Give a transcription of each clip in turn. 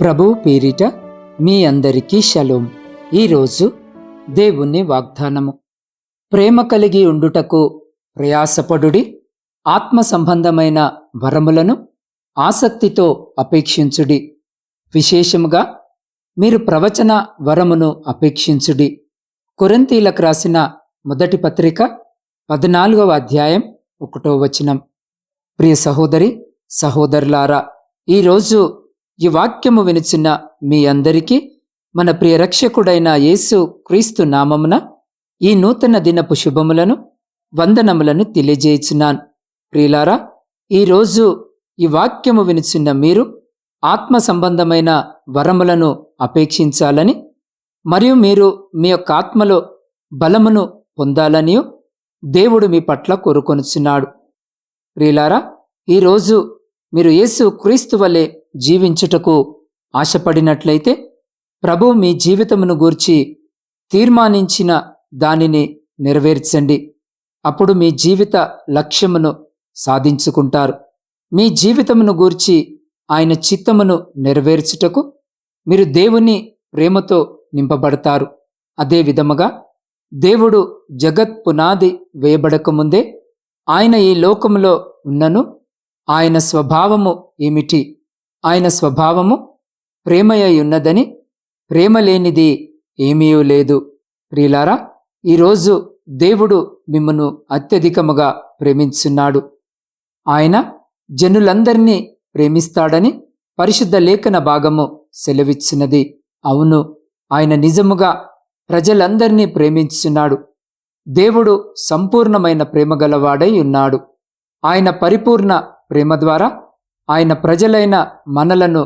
ప్రభువు పేరిట మీ అందరికీ షలోం. ఈరోజు దేవుని వాగ్దానము. ప్రేమ కలిగి ఉండుటకు ప్రయాసపడుడి. ఆత్మ సంబంధమైన వరములను ఆసక్తితో అపేక్షించుడి. విశేషముగా మీరు ప్రవచన వరమును అపేక్షించుడి. కొరంతీలకు రాసిన మొదటి పత్రిక పద్నాలుగవ అధ్యాయం ఒకటో వచనం. ప్రియ సహోదరి సహోదరులారా ఈరోజు ఈ వాక్యము వినిచిన మీ అందరికీ మన ప్రియ రక్షకుడైన యేసు క్రీస్తు నామమున ఈ నూతన దినపు శుభములను వందనములను తెలియజేయుచున్నాను. ప్రియులారా ఈరోజు ఈ వాక్యము వినిచిన మీరు ఆత్మ సంబంధమైన వరములను అపేక్షించాలని మరియు మీరు మీ యొక్క ఆత్మలో బలమును పొందాలనియు దేవుడు మీ పట్ల కోరుకొనుచున్నాడు. ప్రియులారా ఈరోజు మీరు యేసు క్రీస్తు వలె జీవించుటకు ఆశపడినట్లయితే ప్రభు మీ జీవితమును గూర్చి తీర్మానించిన దానిని నెరవేర్చండి. అప్పుడు మీ జీవిత లక్ష్యమును సాధించుకుంటారు. మీ జీవితమును గూర్చి ఆయన చిత్తమును నెరవేర్చుటకు మీరు దేవుని ప్రేమతో నింపబడతారు. అదే విధముగా దేవుడు జగత్ పునాది వేయబడకముందే ఆయన ఈ లోకములో ఉన్నను ఆయన స్వభావము ఏమిటి? ఆయన స్వభావము ప్రేమయ ఉన్నదని ప్రేమ లేనిది ఏమీ లేదు. ప్రియులారా ఈరోజు దేవుడు మిమ్మను అత్యధికముగా ప్రేమించున్నాడు. ఆయన జనులందరినీ ప్రేమిస్తాడని పరిశుద్ధ లేఖన భాగము సెలవిచ్చినది. అవును ఆయన నిజముగా ప్రజలందరినీ ప్రేమించున్నాడు. దేవుడు సంపూర్ణమైన ప్రేమ గలవాడై ఉన్నాడు. ఆయన పరిపూర్ణ ప్రేమ ద్వారా ఆయన ప్రజలైన మనలను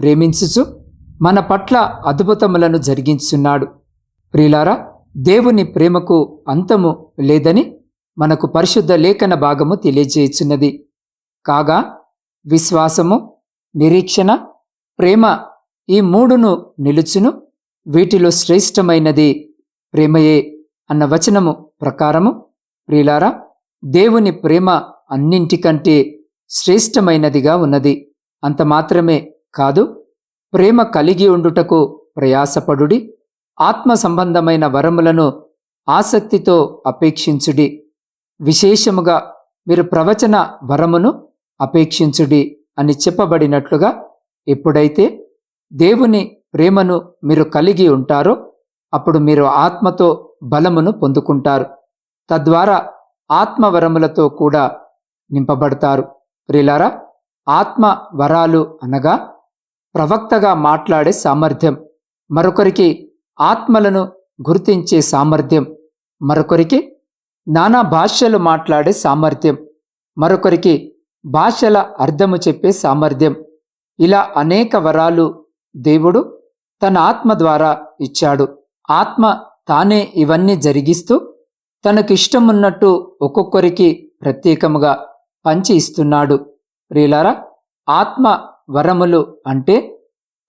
ప్రేమించుచు మన పట్ల అద్భుతములను జరిగించున్నాడు ప్రియులారా దేవుని ప్రేమకు అంతము లేదని మనకు పరిశుద్ధ లేఖన భాగము తెలియజేయుచున్నది. కాగా విశ్వాసము నిరీక్షణ ప్రేమ ఈ మూడును నిలుచును వీటిలో శ్రేష్టమైనది ప్రేమయే అన్న వచనము ప్రకారము. ప్రియులారా దేవుని ప్రేమ అన్నింటికంటే శ్రేష్టమైనదిగా ఉన్నది. అంత మాత్రమే కాదు ప్రేమ కలిగి ఉండుటకు ప్రయాసపడుడి ఆత్మ సంబంధమైన వరములను ఆసక్తితో అపేక్షించుడి. విశేషముగా మీరు ప్రవచన వరమును అపేక్షించుడి అని చెప్పబడినట్లుగా ఎప్పుడైతే దేవుని ప్రేమను మీరు కలిగి ఉంటారో అప్పుడు మీరు ఆత్మతో బలమును పొందుకుంటారు. తద్వారా ఆత్మవరములతో కూడా నింపబడతారు. ప్రిలారా ఆత్మ వరాలు అనగా ప్రవక్తగా మాట్లాడే సామర్థ్యం. మరొకరికి ఆత్మలను గుర్తించే సామర్థ్యం. మరొకరికి నానా భాషలు మాట్లాడే సామర్థ్యం. మరొకరికి భాషల అర్థము చెప్పే సామర్థ్యం. ఇలా అనేక వరాలు దేవుడు తన ఆత్మ ద్వారా ఇచ్చాడు. ఆత్మ తానే ఇవన్నీ జరిగిస్తూ తనకిష్టమున్నట్టు ఒక్కొక్కరికి ప్రత్యేకముగా పంచి ఇస్తున్నాడు. ప్రియులారా ఆత్మ వరములు అంటే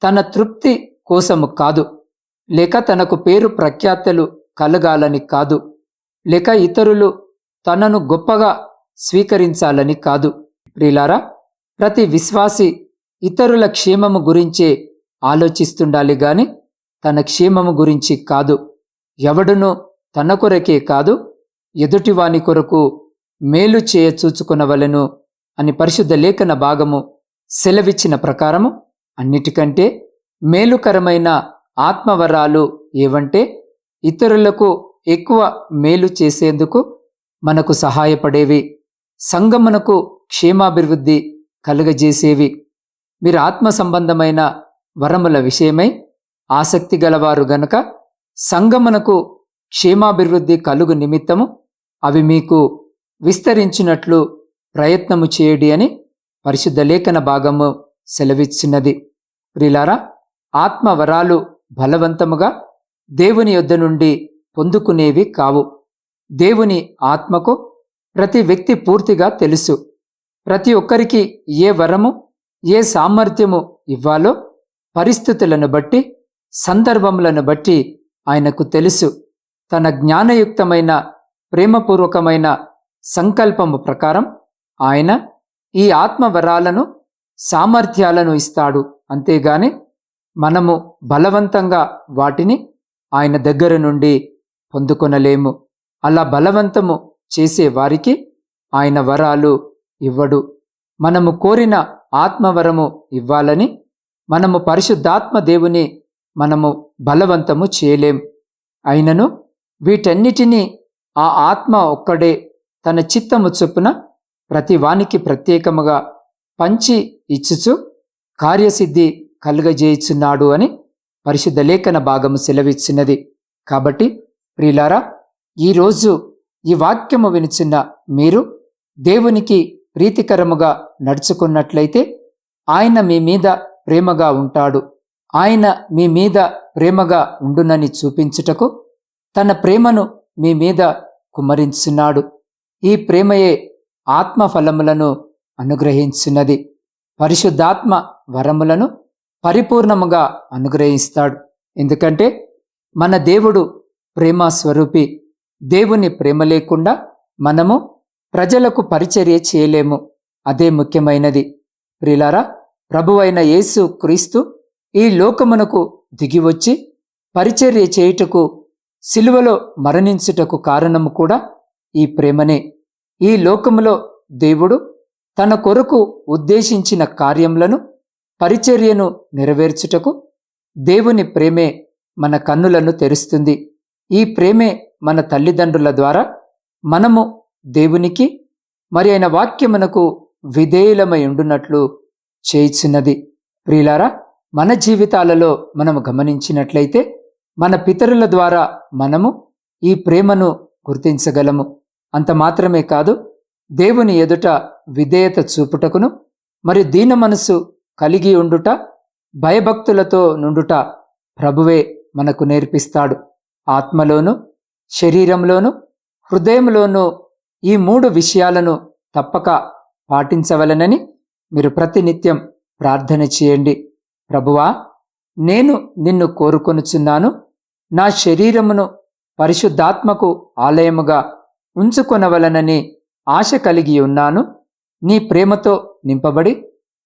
తన తృప్తి కోసము కాదు. లేక తనకు పేరు ప్రఖ్యాతలు కలగాలని కాదు. లేక ఇతరులు తనను గొప్పగా స్వీకరించాలని కాదు. ప్రియులారా ప్రతి విశ్వాసి ఇతరుల క్షేమము గురించే ఆలోచిస్తుండాలి గాని తన క్షేమము గురించి కాదు. ఎవడును తన కొరకే కాదు. ఎదుటివాని కొరకు మేలు చేయ చూచుకునవలను అని పరిశుద్ధ లేఖన భాగము సెలవిచ్చిన ప్రకారము అన్నిటికంటే మేలుకరమైన ఆత్మవరాలు ఏవంటే ఇతరులకు ఎక్కువ మేలు చేసేందుకు మనకు సహాయపడేవి సంగమునకు క్షేమాభివృద్ధి కలుగజేసేవి. మీరు ఆత్మ సంబంధమైన వరముల విషయమై ఆసక్తి గలవారు గనక సంగమునకు క్షేమాభివృద్ధి కలుగు నిమిత్తము అవి మీకు విస్తరించినట్లు ప్రయత్నము చేయడి అని పరిశుద్ధ లేఖన భాగము సెలవిచ్చినది. ప్రిలారా ఆత్మవరాలు బలవంతముగా దేవుని యొద్ద నుండి పొందుకునేవి కావు. దేవుని ఆత్మకు ప్రతి వ్యక్తి పూర్తిగా తెలుసు. ప్రతి ఒక్కరికి ఏ వరము ఏ సామర్థ్యము ఇవ్వాలో పరిస్థితులను బట్టి సందర్భములను బట్టి ఆయనకు తెలుసు. తన జ్ఞానయుక్తమైన ప్రేమపూర్వకమైన సంకల్పము ప్రకారం ఆయన ఈ ఆత్మవరాలను సామర్థ్యాలను ఇస్తాడు. అంతేగాని మనము బలవంతంగా వాటిని ఆయన దగ్గర నుండి పొందుకొనలేము. అలా బలవంతము చేసే వారికి ఆయన వరాలు ఇవ్వడు. మనము కోరిన ఆత్మవరము ఇవ్వాలని మనము పరిశుద్ధాత్మ దేవుని మనము బలవంతము చేయలేం. అయినను వీటన్నిటినీ ఆ ఆత్మ ఒక్కడే తన చిత్తము చొప్పున ప్రతి వానికి ప్రత్యేకముగా పంచి ఇచ్చుచు కార్యసిద్ధి కలుగజేయుచున్నాడు అని పరిశుద్ధ లేఖన భాగము సెలవిచ్చినది. కాబట్టి ప్రియులారా ఈరోజు ఈ వాక్యము వినిచిన్న మీరు దేవునికి ప్రీతికరముగా నడుచుకున్నట్లయితే ఆయన మీ మీద ప్రేమగా ఉంటాడు. ఆయన మీ మీద ప్రేమగా ఉండునని చూపించుటకు తన ప్రేమను మీ మీద కుమరించున్నాడు ఈ ప్రేమయే ఆత్మ ఫలములను అనుగ్రహించున్నది పరిశుద్ధాత్మ వరములను పరిపూర్ణముగా అనుగ్రహిస్తాడు. ఎందుకంటే మన దేవుడు ప్రేమ స్వరూపి దేవుని ప్రేమ లేకుండా మనము ప్రజలకు పరిచర్య చేయలేము. అదే ముఖ్యమైనది. ప్రిలారా ప్రభువైన యేసు క్రీస్తు ఈ లోకమునకు దిగివచ్చి పరిచర్య చేయుటకు సిలువలో మరణించుటకు కారణము కూడా ఈ ప్రేమనే. ఈ లోకములో దేవుడు తన కొరకు ఉద్దేశించిన కార్యములను పరిచర్యను నెరవేర్చుటకు దేవుని ప్రేమే మన కన్నులను తెరుస్తుంది. ఈ ప్రేమే మన తల్లిదండ్రుల ద్వారా మనము దేవునికి మరి ఆయన వాక్యమునకు విధేయులమై ఉండునట్లు చేయిచున్నది. ప్రియులారా మన జీవితాలలో మనము గమనించినట్లయితే మన పితరుల ద్వారా మనము ఈ ప్రేమను గుర్తించగలము. అంత మాత్రమే కాదు దేవుని ఎదుట విధేయత చూపుటకును మరి దీన మనసు కలిగి ఉండుట భయభక్తులతో నుండుట ప్రభువే మనకు నేర్పిస్తాడు. ఆత్మలోను శరీరంలోను హృదయంలోనూ ఈ మూడు విషయాలను తప్పక పాటించవలనని మీరు ప్రతినిత్యం ప్రార్థన చేయండి. ప్రభువా నేను నిన్ను కోరుకొనుచున్నాను నా శరీరమును పరిశుద్ధాత్మకు ఆలయముగా ఉంచుకొనవలనని ఆశ కలిగి ఉన్నాను. నీ ప్రేమతో నింపబడి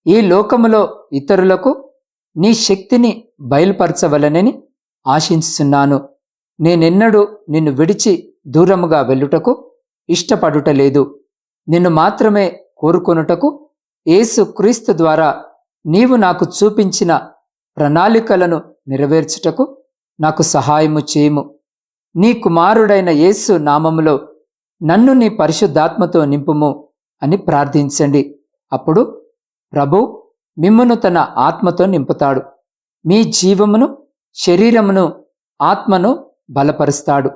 ఈ లోకములో ఇతరులకు నీ శక్తిని బయలుపరచవలనని ఆశించుచున్నాను. నేనెన్నడూ నిన్ను విడిచి దూరముగా వెళ్ళుటకు ఇష్టపడుటలేదు. నిన్ను మాత్రమే కోరుకొనుటకు యేసు క్రీస్తు ద్వారా నీవు నాకు చూపించిన ప్రణాళికలను నెరవేర్చుటకు నాకు సహాయము చేయము. నీ కుమారుడైన యేసు నామములో నన్ను నీ పరిశుద్ధాత్మతో నింపుము అని ప్రార్థించండి. అప్పుడు ప్రభు మిమ్మును తన ఆత్మతో నింపుతాడు. మీ జీవమును శరీరమును ఆత్మను బలపరుస్తాడు.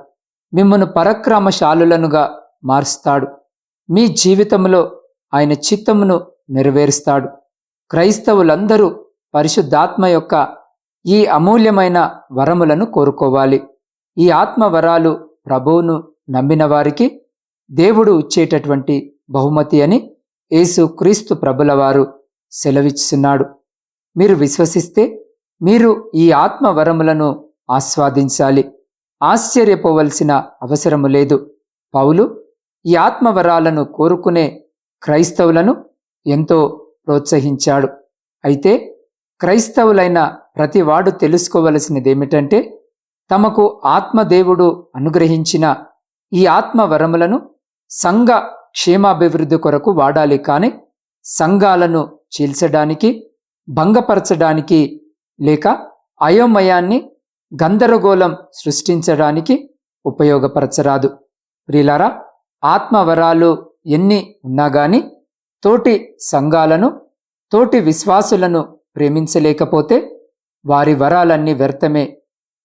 మిమ్మను పరక్రమశాలులనుగా మారుస్తాడు. మీ జీవితంలో ఆయన చిత్తమును నెరవేరుస్తాడు. క్రైస్తవులందరూ పరిశుద్ధాత్మ యొక్క ఈ అమూల్యమైన వరములను కోరుకోవాలి. ఈ ఆత్మ వరాలు ప్రభువును నమ్మిన వారికి దేవుడు ఇచ్చేటటువంటి బహుమతి అని యేసు క్రీస్తు ప్రభులవారు సెలవిస్తున్నాడు మీరు విశ్వసిస్తే మీరు ఈ ఆత్మ వరములను ఆస్వాదించాలి. ఆశ్చర్యపోవలసిన అవసరము లేదు. పౌలు ఈ ఆత్మవరాలను కోరుకునే క్రైస్తవులను ఎంతో ప్రోత్సహించాడు. అయితే క్రైస్తవులైన ప్రతివాడు తెలుసుకోవలసినదేమిటంటే తమకు ఆత్మదేవుడు అనుగ్రహించిన ఈ ఆత్మ వరములను సంఘ క్షేమాభివృద్ధి కొరకు వాడాలి కానీ సంఘాలను చీల్చడానికి భంగపరచడానికి లేక అయోమయాన్ని గందరగోళం సృష్టించడానికి ఉపయోగపరచరాదు. ప్రియులారా ఆత్మవరాలు ఎన్ని ఉన్నా గాని తోటి సంఘాలను తోటి విశ్వాసులను ప్రేమించలేకపోతే వారి వరాలన్నీ వ్యర్థమే.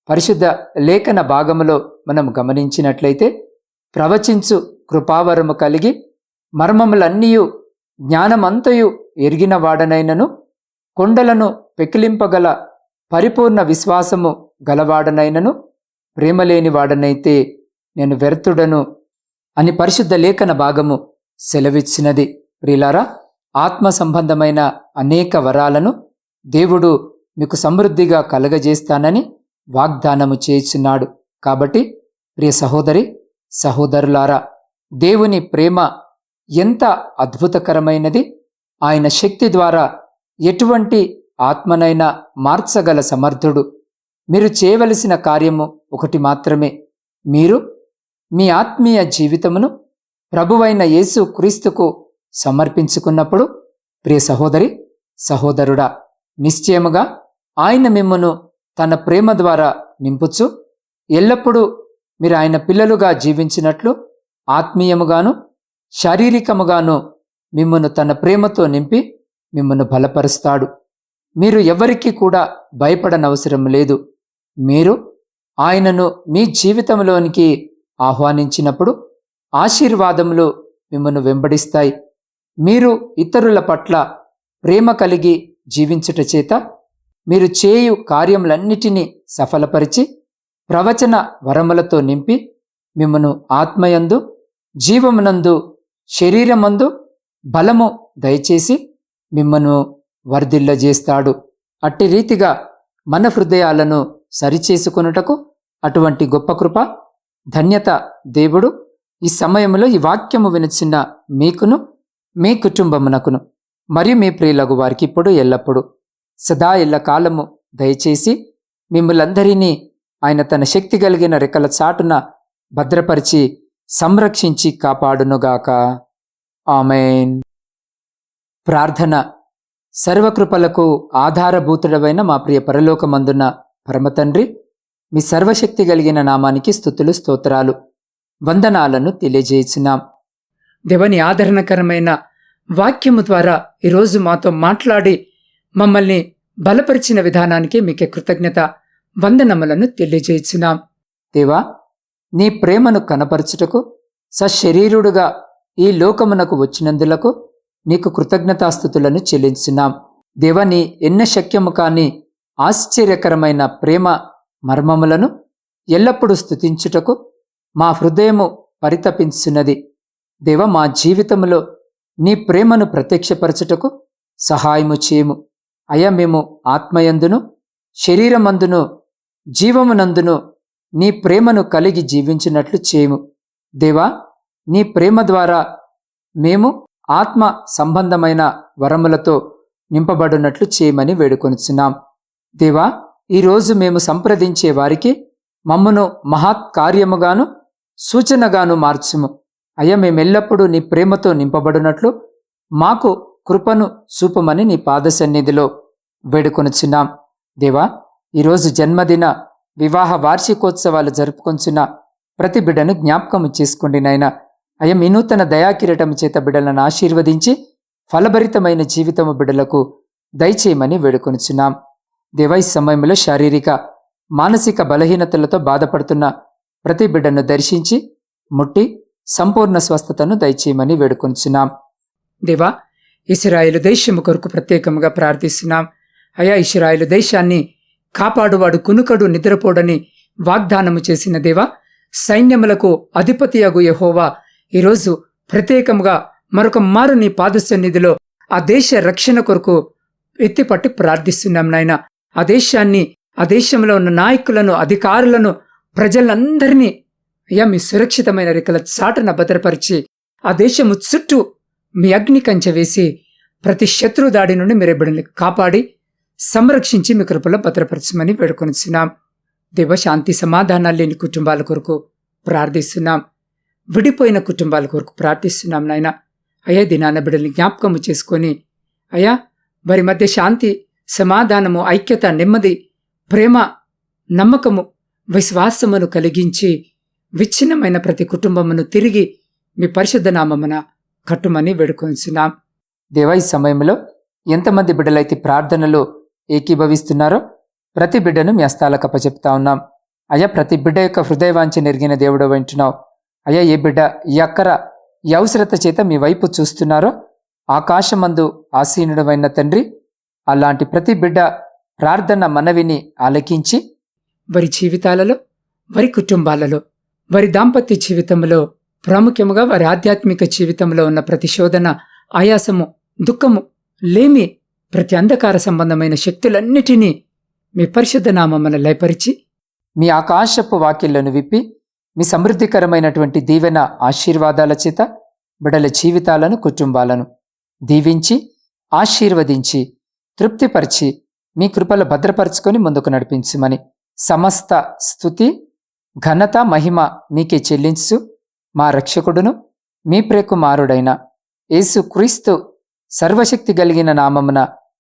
పరిశుద్ధ లేఖన భాగములో మనం గమనించినట్లయితే ప్రవచించు కృపావరము కలిగి మర్మములన్నీయు జ్ఞానమంతయు ఎరిగిన వాడనైనను కొండలను పెకిలింపగల పరిపూర్ణ విశ్వాసము గలవాడనైనను ప్రేమలేని వాడనైతే నేను వ్యర్థుడను అని పరిశుద్ధ లేఖన భాగము సెలవిచ్చినది. ప్రిలారా ఆత్మ సంబంధమైన అనేక వరాలను దేవుడు మీకు సమృద్ధిగా కలగజేస్తానని వాగ్దానము చేయుచున్నాడు. కాబట్టి ప్రియ సహోదరి సహోదరులారా దేవుని ప్రేమ ఎంత అద్భుతకరమైనది! ఆయన శక్తి ద్వారా ఎటువంటి ఆత్మనైనా మార్చగల సమర్థుడు. మీరు చేయవలసిన కార్యము ఒకటి మాత్రమే. మీరు మీ ఆత్మీయ జీవితమును ప్రభువైన యేసు క్రీస్తుకు సమర్పించుకున్నప్పుడు ప్రియ సహోదరి సహోదరుడా నిశ్చయముగా ఆయన మిమ్మను తన ప్రేమ ద్వారా నింపుచు ఎల్లప్పుడూ మీరు ఆయన పిల్లలుగా జీవించినట్లు ఆత్మీయముగాను శారీరకముగాను మిమ్మను తన ప్రేమతో నింపి మిమ్మను బలపరుస్తాడు. మీరు ఎవరికీ కూడా భయపడనవసరం లేదు. మీరు ఆయనను మీ జీవితంలోనికి ఆహ్వానించినప్పుడు ఆశీర్వాదములు మిమ్మను వెంబడిస్తాయి. మీరు ఇతరుల పట్ల ప్రేమ కలిగి జీవించుట చేత మీరు చేయు కార్యములన్నిటినీ సఫలపరిచి ప్రవచన వరములతో నింపి మిమ్మను ఆత్మయందు జీవమునందు శరీరమందు బలము దయచేసి మిమ్మను వర్ధిల్లజేస్తాడు. అట్టి రీతిగా మన హృదయాలను సరిచేసుకొనుటకు అటువంటి గొప్ప కృప ధన్యత దేవుడు ఈ సమయంలో ఈ వాక్యము వినిచిన మీకును మీ కుటుంబమునకును మరియు మీ ప్రియులగు వారికి ఇప్పుడు ఎల్లప్పుడు సదా ఎల్ల కాలము దయచేసి మిమ్మలందరినీ ఆయన తన శక్తి కలిగిన రెక్కల చాటున భద్రపరిచి సంరక్షించి కాపాడునుగాక. ఆమెన్. ప్రార్థన. సర్వకృపలకు ఆధారభూతుడమైన మా ప్రియ పరలోకమందున్న పరమతండ్రి మీ సర్వశక్తి కలిగిన నామానికి స్థుతులు స్తోత్రాలు వందనాలను తెలియజేసినాం దేవని ఆదరణకరమైన వాక్యము ద్వారా ఈరోజు మాతో మాట్లాడి మమ్మల్ని బలపరిచిన విధానానికి మీకే కృతజ్ఞత వందనములను తెలియజేసినాం దేవా నీ ప్రేమను కనపరచుటకు సశరీరుడుగా ఈ లోకమునకు వచ్చినందులకు నీకు కృతజ్ఞతాస్థుతులను చెల్లించున్నాం. దేవని నీ ఎన్న శక్యము కాని ఆశ్చర్యకరమైన ప్రేమ మర్మములను ఎల్లప్పుడూ స్థుతించుటకు మా హృదయము పరితపించున్నది. దేవ మా జీవితములో నీ ప్రేమను ప్రత్యక్షపరచుటకు సహాయము చేయము. అయ మేము ఆత్మయందును శరీరమందును జీవమునందును నీ ప్రేమను కలిగి జీవించినట్లు చేయము. దేవా నీ ప్రేమ ద్వారా మేము ఆత్మ సంబంధమైన వరములతో నింపబడినట్లు చేయమని వేడుకొనిచున్నాం. దేవా ఈరోజు మేము సంప్రదించే వారికి మమ్మను మహత్ కార్యముగాను సూచనగాను మార్చుము. అయ్యా మేమెల్లప్పుడూ నీ ప్రేమతో నింపబడినట్లు మాకు కృపను చూపమని నీ పాద సన్నిధిలో వేడుకొనుచున్నాం. దేవా ఈరోజు జన్మదిన వివాహ వార్షికోత్సవాలు జరుపుకొంచున్న ప్రతి బిడ్డను జ్ఞాపకము చేసుకోండి నాయన. అయ మీ నూతన దయాకిరటం చేత బిడ్డలను ఆశీర్వదించి ఫలభరితమైన జీవితము బిడ్డలకు దయచేయమని వేడుకొనుచున్నాం. దేవా ఈ సమయంలో శారీరక మానసిక బలహీనతలతో బాధపడుతున్న ప్రతి బిడ్డను దర్శించి ముట్టి సంపూర్ణ స్వస్థతను దయచేయమని వేడుకొంచున్నాం. దేవా ఇస్రాయేలు దేశము కొరకు ప్రత్యేకముగా ప్రార్థిస్తున్నాం. అయా ఇస్రాయేలు దేశాన్ని కాపాడువాడు కునుకడు నిద్రపోడని వాగ్దానము చేసిన దేవా సైన్యములకు అధిపతి అగు యహోవా ఈరోజు ప్రత్యేకముగా మరొక మారు నీ పాదసన్నిధిలో ఆ దేశ రక్షణ కొరకు ఎత్తిపట్టి ప్రార్థిస్తున్నాం నాయన. ఆ దేశాన్ని ఆ దేశంలో ఉన్న నాయకులను అధికారులను ప్రజలందరినీ అయ్యా మీ సురక్షితమైన రెక్కల చాటన భద్రపరిచి ఆ దేశము చుట్టూ మీ అగ్ని కంచె వేసి ప్రతి శత్రు దాడి నుండి మీరు బిడ్డల్ని కాపాడి సంరక్షించి మీ కృపలో భద్రపరచమని వేడుకొనిచున్నాం. దేవ శాంతి సమాధానాలు లేని కుటుంబాల కొరకు ప్రార్థిస్తున్నాం. విడిపోయిన కుటుంబాల కొరకు ప్రార్థిస్తున్నాం నాయన. అయ్యా దినాన బిడ్డల్ని జ్ఞాపకము చేసుకొని అయ్యా వారి మధ్య శాంతి సమాధానము ఐక్యత నెమ్మది ప్రేమ నమ్మకము విశ్వాసమును కలిగించి విచ్ఛిన్నమైన ప్రతి కుటుంబమును తిరిగి మీ పరిశుద్ధ నామమున కట్టుమని వేడుకొంచున్నాం దేవా ఈ సమయంలో ఎంతమంది బిడ్డలైతే ప్రార్థనలో ఏకీభవిస్తున్నారో? ప్రతి బిడ్డను మీ హస్తాలకు అప్పచెప్తా ఉన్నాం. అయ్యా ప్రతి బిడ్డ యొక్క హృదయవాంఛ నెరిగిన దేవుడు వింటున్నావు. అయ్యా ఏ బిడ్డ ఈ అక్కర ఈ అవసరత చేత మీ వైపు చూస్తున్నారో ఆకాశమందు ఆసీనుడమైన తండ్రి అలాంటి ప్రతి బిడ్డ ప్రార్థన మనవిని ఆలకించి వారి జీవితాలలో వారి కుటుంబాలలో వారి దాంపత్య జీవితంలో ప్రాముఖ్యముగా వారి ఆధ్యాత్మిక జీవితంలో ఉన్న ప్రతిశోధన ఆయాసము దుఃఖము లేమి ప్రతి అంధకార సంబంధమైన శక్తులన్నిటినీ మీ పరిశుద్ధ నామమున లయపరిచి మీ ఆకాశపు వాక్యలను విప్పి మీ సమృద్ధికరమైనటువంటి దీవెన ఆశీర్వాదాల చేత బిడల జీవితాలను కుటుంబాలను దీవించి ఆశీర్వదించి తృప్తిపరిచి మీ కృపలు భద్రపరుచుకొని ముందుకు నడిపించమని సమస్త స్థుతి ఘనత మహిమ మీకే చెల్లించు. మా రక్షకుడును మీ ప్రేకుమారుడైన యేసు క్రీస్తు సర్వశక్తి కలిగిన నామమున